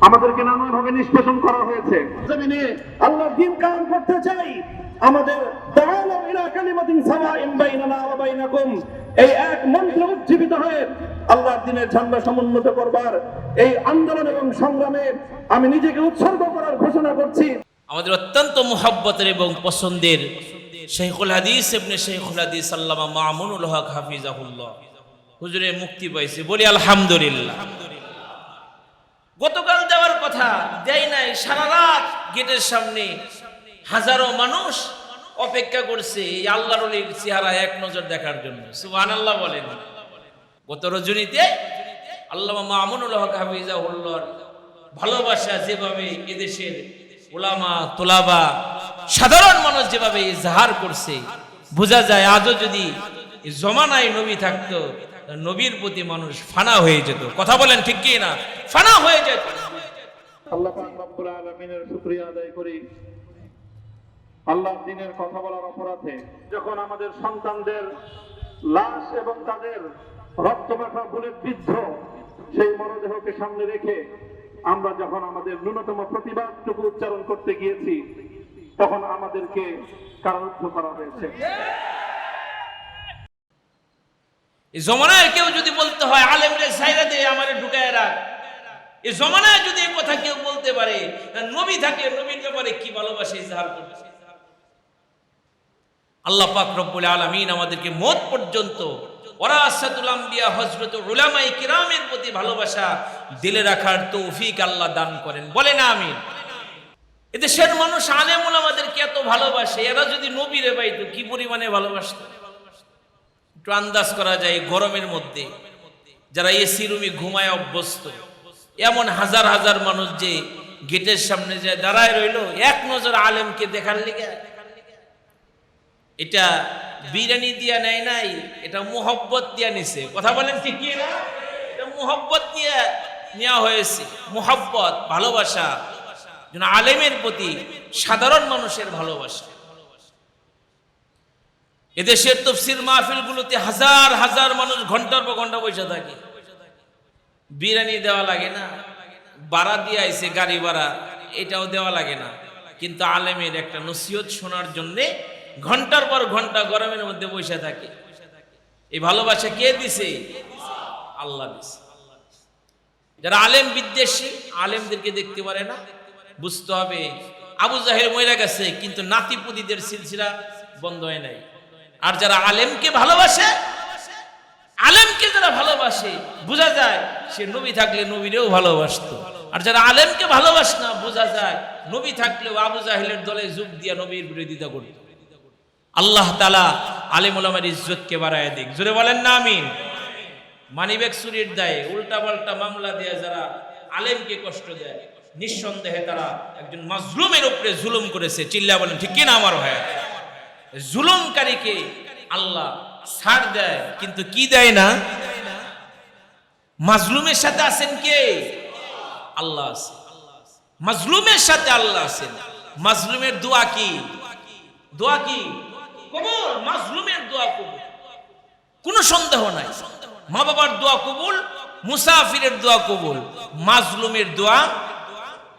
আমাদেরকে নানাভাবে নিষ্পেষণ করা হয়েছে। জমিনে আল্লাহ দিন কায়েম করতে চাই। আমাদের তাআলা ইলা কালিমাতিন বাইনানা ওয়া বাইনাকুম। এই এক মন্ত্র উজ্জীবিত হয়ে আল্লাহর দিনের ঝান্ডা সমুন্নত করবার এই আন্দোলন এবং সংগ্রামে আমি নিজেকে উৎসর্গ করার ঘোষণা করছি। আমাদের অত্যন্ত মুহাব্বতের এবং পছন্দের শেখুল হাদিস ইবনে শেখুল হাদিস আল্লামা মামুনুল হক হাফিজাহুল্লাহ। হুজুরে মুক্তি পাইছে বলি আলহামদুলিল্লাহ। গতকাল কথা দেয় নাই। সারা রাত গেটের সামনে হাজারো মানুষ অপেক্ষা করছে এই আল্লাহ রলির চেহারা এক নজর দেখার জন্য। সুবহান আল্লাহ বলেন। গত রজনীতে আল্লাহ মামুনুল হক হাফিজাহুল্লাহর ভালোবাসা যেভাবে এদেশের ওলামা, তোলাবা, সাধারণ মানুষ যেভাবে ইজহার করছে, বোঝা যায় আজও যদি জমানায় নবী থাকতো নবীর প্রতি মানুষ ফানা হয়ে যেত। কথা বলেন ঠিক কি না ফানা হয়ে যেত। আল্লাহ রব্বুল আলামিনের শুকরিয়া আদায় করি। আল্লাহর দিনের কথা বলার অপরাধে যখন আমাদের সন্তানদের লাশ এবং তাদের সেই মরদেহকে সামনে রেখে আমরা যখন আমাদের ন্যূনতম প্রতিবাদটুকু উচ্চারণ করতে গিয়েছি, তখন আমাদেরকে কারারুদ্ধ করা হয়েছে। জমানায় কেউ যদি বলতে হয়, আলেমরে সাইরা দে আমারে ঢুকায় রাখ এই জমানায় যদি এই কথা কেউ বলতে পারে নবী থাকে, নবীর ব্যাপারে কি ভালোবাসে, ইজহার করবে? আল্লাহ পাক রব্বুল আলামিন আমাদেরকে মত পর্যন্ত ওরাসাতুল আম্বিয়া হযরত উলামায়ে কিরামের প্রতি ভালোবাসা দিলে রাখার তৌফিক আল্লাহ দান করেন। বলেন আমিন। এদেশের মানুষ আলেম ওলামাদেরকে এত ভালোবাসে, এরা যদি নবীরে পাইতো কি পরিমাণে ভালোবাসতো? একটু আন্দাজ করা যায় গরমের মধ্যে, যারা এসি রুমে ঘুমায় অভ্যস্ত। এমন হাজার হাজার মানুষ যে গেটের সামনে যে দাঁড়ায় রইল, এক নজর আলেমকে দেখার লিগে। এটা বিরিয়ানি দিয়া নেয় নাই, এটা মোহব্বত দিয়া নিছে। কথা বলেন ঠিক কি না? এটা মোহব্বত দিয়ে নেওয়া হয়েছে। মোহব্বত, ভালোবাসা, যেন আলেমের প্রতি সাধারণ মানুষের ভালোবাসা। এদেশের তফসির মাহফিলগুলোতে হাজার হাজার মানুষ ঘণ্টার পর ঘণ্টা বসে থাকে। বিরিয়ানি দেওয়া লাগে না ভাড়া দিয়ে আইছে গাড়ি ভাড়া, এটাও দেওয়া লাগে না। কিন্তু আলেমের একটা নসিহত শোনার জন্যে ঘণ্টার পর ঘণ্টা গরমের মধ্যে বসে থাকে। এই ভালোবাসা কে দিছে? আল্লাহ দিছে। যারা আলেম বিদ্বেষী, আলেমদেরকে দেখতে পারে না, বুঝতে হবে আবু জাহের মহিলা গেছে, কিন্তু নাতিপুতিদের সিলসিলা বন্ধ হয় নাই। আর যারা আলেমকে ভালোবাসে, আলেমকে যারা ভালোবাসে, বোঝা যায় সে নবী থাকলে নবীরেও ভালোবাসতো। আর যারা আলেমকে ভালোবাস না, বোঝা যায় নবী থাকলেও আবু জাহিলের দলে যোগ দিয়া নবীর বিরোধিতা করত। আল্লাহ তালা আলেম ওলামার ইজ্জতকে বাড়ায় দিক। জোরে বলেন না, আমিন। মানিবেক চুরির দায়ে উল্টা পাল্টা মামলা দিয়ে যারা আলেমকে কষ্ট দেয়, নিঃসন্দেহে তারা একজন মাজলুমের উপরে জুলুম করেছে। চিল্লা বলেন, ঠিক কিনা আমার ভাই? জুলুমকারীকে আল্লাহ ছাড় দেয়, কিন্তু কি দেয় না? মাজলুমের সাথে আছেন কে? আল্লাহ আছে। মাজলুমের সাথে আল্লাহ আছেন। মাজলুমের দোয়া কি? দোয়া কি? কবুল। মাজলুমের দোয়া কবুল। কোনো সন্দেহ নাই। মা বাবার দোয়া কবুল, মুসাফিরের দোয়া কবুল, মাজলুমের দোয়া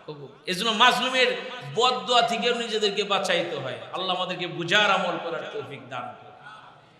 কবুল। এজন্য মাজলুমের বদ দোয়া থেকে নিজেদেরকে বাঁচাইতে হয়। আল্লাহ আমাদেরকে বুঝার আমল করার তৌফিক দান করে